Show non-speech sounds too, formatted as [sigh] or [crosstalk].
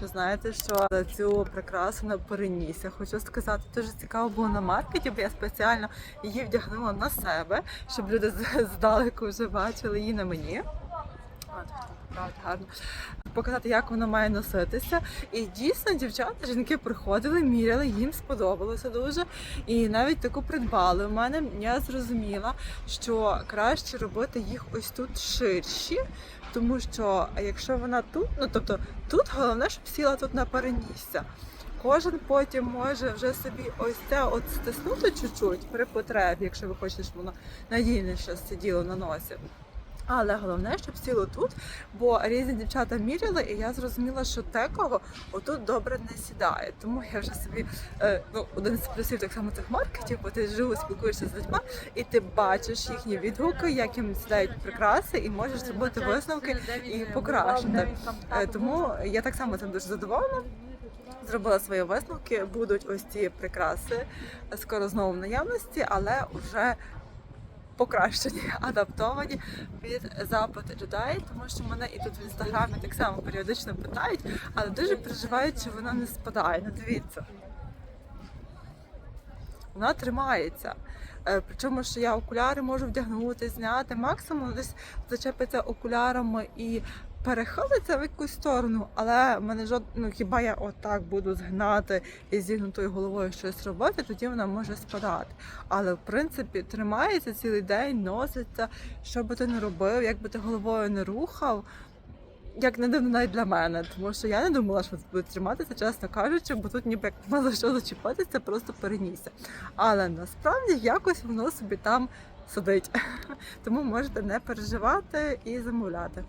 що знаєте, що цю прикрасу на перенісся. Хочу сказати, дуже цікаво було на маркеті, бо я спеціально її вдягнула на себе, щоб люди здалеку вже бачили її на мені. От, правда, гарно. Показати, як вона має носитися. І дійсно дівчата, жінки приходили, міряли, їм сподобалося дуже. І навіть таку придбали. У мене я зрозуміла, що краще робити їх ось тут ширші, тому що якщо вона тут, ну тобто тут головне, щоб сіла тут на перенісся. Кожен потім може вже собі ось це от стиснути чуть-чуть при потребі, якщо ви хочете, щоб воно надійніше сиділо на носі. Але головне, щоб сіло тут, бо різні дівчата міряли, і я зрозуміла, що текого отут добре не сідає. Тому я вже собі е, ну, один з плюсів так само цих маркетів, бо ти живо спілкуєшся з людьми, і ти бачиш їхні відгуки, як їм сідають прикраси, і можеш зробити висновки і покращити. Е, Тому я так само цим дуже задоволена. Зробила свої висновки, будуть ось ці прикраси скоро знову в наявності, але вже покращені, адаптовані під запит людей, тому що мене і тут в інстаграмі так само періодично питають, але дуже переживають, чи вона не спадає. Ну дивіться. Вона тримається. Е, Причому, що я окуляри можу вдягнути, зняти, максимум десь зачепиться окулярами і перехилиться в якусь сторону, але мене жод... ну, хіба я отак буду згнати і зігнутою головою щось робити, тоді вона може спадати. Але в принципі тримається цілий день, носиться, що би ти не робив, як би ти головою не рухав. Як не дивно навіть для мене, тому що я не думала, що буде триматися, чесно кажучи, бо тут ніби як мало що зачепитися, просто перенісся. Але насправді якось воно собі там сидить. [laughs] Тому можете не переживати і замовляти.